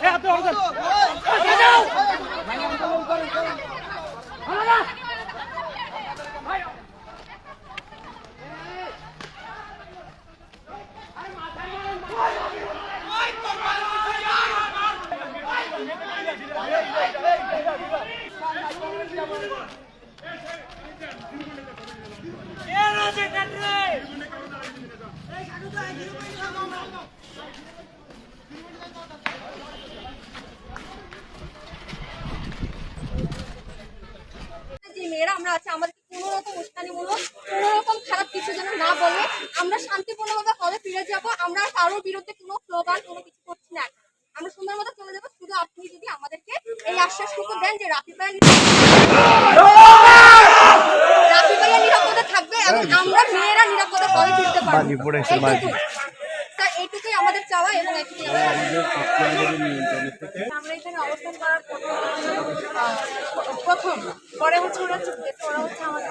Hey, Rajendra! Hey, Shadu, I give you my number. যে মেয়েরা আমরা আছে আমাদের কোনো রকম উস্কানি কোনো রকম খারাপ কিছু যেন না বলে আমরা শান্তিপূর্ণভাবে হলে ফিরে যাব আমরা কারোর বিরুদ্ধে কোনো স্লোগান কোনো কিছু করছি না। আমরা সুন্দর মতো চলে যাব শুধু আপনি যদি আমাদেরকে এই আশ্বাসটুকু দেন যে রাফি ভাইয়া রাফি ভাইয়া নিরাপদে থাকবে এবং আমরা মেয়েরা নিরাপদে ঘরে ফিরতে পারব। আমাদের এবং একটি আমরা এখানে অবস্থান করার প্রথম পরে হচ্ছে ওরা চুপ ওরা হচ্ছে আমাদের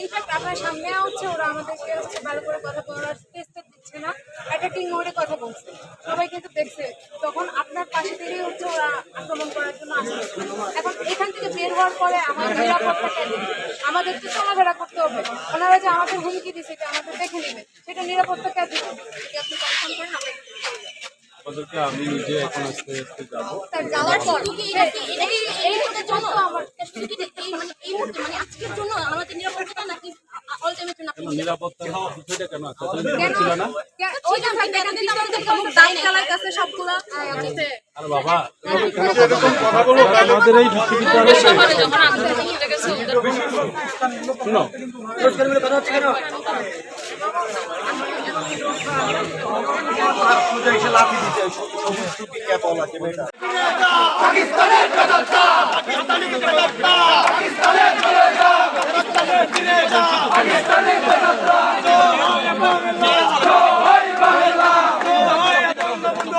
ইনফ্যাক্ট আপনার সামনে হচ্ছে ওরা আমাদেরকে হচ্ছে ভালো করে কথা বলার দিচ্ছে না অ্যাটাকিং মোডে কথা বলছে। সবাই কিন্তু দেখছে তখন আপনার পাশে থেকেই হচ্ছে ওরা আক্রমণ করার জন্য আসছে এখন এখান থেকে বের হওয়ার পরে আমাদের নিরাপত্তা কেন আমাদের তো চলাফেরা করতে হবে। ওনারা যে আমাদের হুমকি দিচ্ছে যে আমাদের দেখে নেবে। সেটা নিরাপত্তা কে দিবে? যদি আপনি কনফার্ম করেন আমরা আমি নিজে এখন আস্তে আস্তে যাব। যাওয়ার পর এই এই মুহূর্তের জন্য আমার শুধু কি এই মানে এই মুহূর্তে মানে আজকের জন্য আমাদের নিরাপত্তা নাকি অল নিরাপত্তা বিষয়টা কেন আছে? এতদিন কেন ছিল না? চালাইতেছে সবগুলা। আরে বাবা আমাদের এই বিশ্ববিদ্যালয়ে শুনো